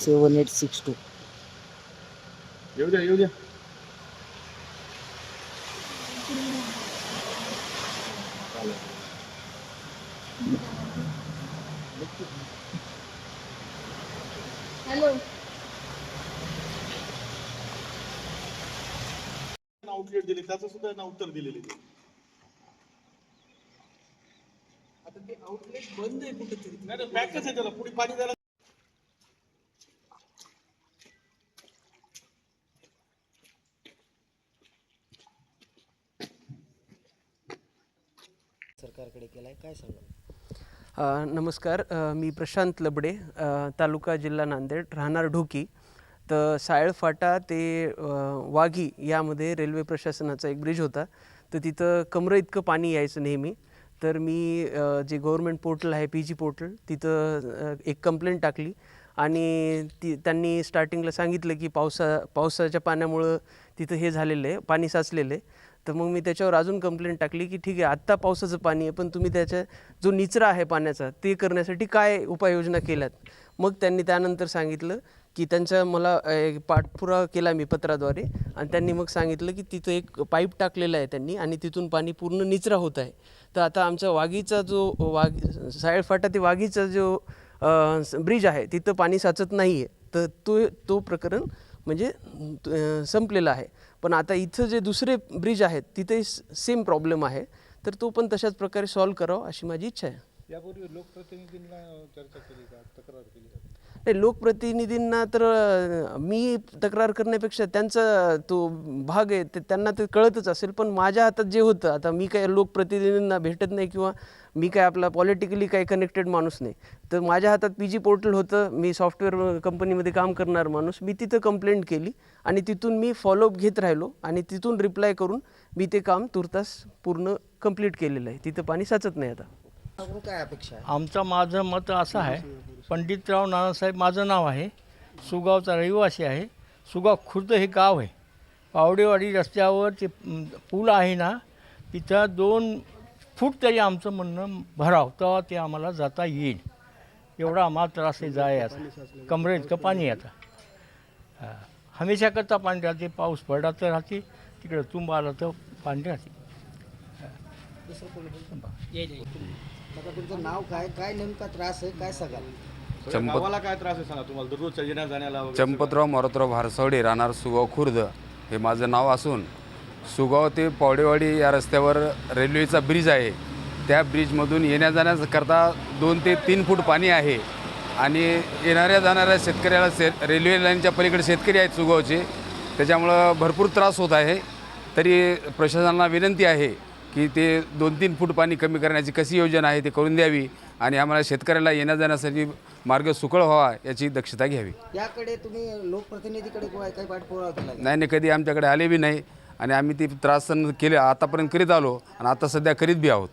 Seven eight six to. येऊ द्या येऊ द्या. हॅलो. आउटलेट दिले त्याचं सुद्धा ना उत्तर दिलेले. ते आउटलेट बंद आहे कुठेतरी. पॅकच आहे त्याला. पुढे पाणी द्यायला सरकारकडे केलाय काय सांगा नमस्कार. मी प्रशांत लबडे तालुका जिल्हा नांदेड राहणार ढोकी. तर सायळ फाटा ते वाघी यामध्ये रेल्वे प्रशासनाचा एक ब्रिज होता. तर तिथं कमरं इतकं पाणी यायचं नेहमी. तर मी जे गव्हर्मेंट पोर्टल आहे पी जी पोर्टल तिथं एक कंप्लेंट टाकली. आणि ती त्यांनी स्टार्टिंगला सांगितलं की पावसा पावसाच्या पाण्यामुळं तिथं हे झालेलं आहे पाणी साचलेलं आहे. तर मग मी त्याच्यावर अजून कंप्लेंट टाकली की ठीक आहे आत्ता पावसाचं पाणी आहे पण तुम्ही त्याच्या जो निचरा आहे पाण्याचा ते करण्यासाठी काय उपाययोजना केल्यात? मग त्यांनी त्यानंतर सांगितलं की त्यांचा मला एक पाठपुरावा केला मी पत्राद्वारे आणि त्यांनी मग सांगितलं की तिथं एक पाईप टाकलेला आहे त्यांनी आणि तिथून पाणी पूर्ण निचरा होत आहे. तर आता आमचा वाघीचा जो वाघ सायळफाटा ते वाघीचा जो ब्रिज आहे तिथं पाणी साचत नाही आहे तर तो तो प्रकरण म्हणजे संपलेला आहे. पण आता इथं जे दुसरे ब्रिज आहेत तिथे सेम प्रॉब्लेम आहे. तर तो पण तशाच प्रकारे सॉल्व करावा अशी माझी इच्छा आहे. यापूर्वी लोकप्रतिनिधींना चर्चा केली का? तक्रार केली का? नाही लोकप्रतिनिधींना तर मी तक्रार करण्यापेक्षा त्यांचा तो भाग आहे ते त्यांना ते कळतच असेल. पण माझ्या हातात जे होतं आता मी काय लोकप्रतिनिधींना भेटत नाही किंवा मी काय आपला पॉलिटिकली काही कनेक्टेड माणूस नाही. तर माझ्या हातात पी जी पोर्टल होतं मी सॉफ्टवेअर कंपनीमध्ये काम करणार माणूस मी तिथं कंप्लेंट केली आणि तिथून मी फॉलोअप घेत राहिलो आणि तिथून रिप्लाय करून मी ते काम तुर्तास पूर्ण कंप्लीट केलेलं आहे. तिथं पाणी साचत नाही आता. अजून काय अपेक्षा आहे? आमचं माझं मत असं आहे पंडितराव नानासाहेब माझं नाव आहे सुगावचा रहिवासी आहे सुगाव खुर्द हे गाव आहे. पावडेवाडी रस्त्यावर ते पूल आहे ना तिथं दोन फूट तरी आमचं म्हणणं भराव तेव्हा ते आम्हाला जाता येईल. एवढा आम्हाला त्रास जाय आता. कमरे इतकं पाणी आता? हमेशा करता पाणी राहते पाऊस पडला तर राहते तिकडं तुंब आला तर पाणी राहते. आता तुमचं नाव काय? काय नेमका त्रास आहे? काय सांगाल? सगळ्या गावाला काय त्रास आहे सांगा तुम्हाला? दररोजच्या येण्या जाण्याला वगैरे चंपतराव मारुतराव भारसवडे राहणार सुगाव खुर्द. हे माझं नाव असून सुगाव ते पावडेवाडी या रस्त्यावर रेल्वेचा ब्रिज आहे. त्या ब्रिजमधून येण्या जाण्याकरता दोन ते तीन फूट पाणी आहे. आणि येणाऱ्या जाणाऱ्या शेतकऱ्याला शे रेल्वे लाईनच्या पलीकडे शेतकरी आहेत सुगावचे. त्याच्यामुळं भरपूर त्रास होत आहे. तरी प्रशासनाला विनंती आहे की ते दोन तीन फूट पाणी कमी करण्याची कशी योजना आहे ते करून द्यावी आणि आम्हाला शेतकऱ्याला येण्या जाण्यासाठी मार्ग सुकळ व्हावा याची दक्षता घ्यावी. याकडे तुम्ही लोकप्रतिनिधीकडे काही पाठपुरावा केला नाही नाही कधी आमच्याकडे आले बी नाही आणि आम्ही ते त्रास सहन केले आतापर्यंत करीत आलो आणि आता सध्या करीत बी आहोत.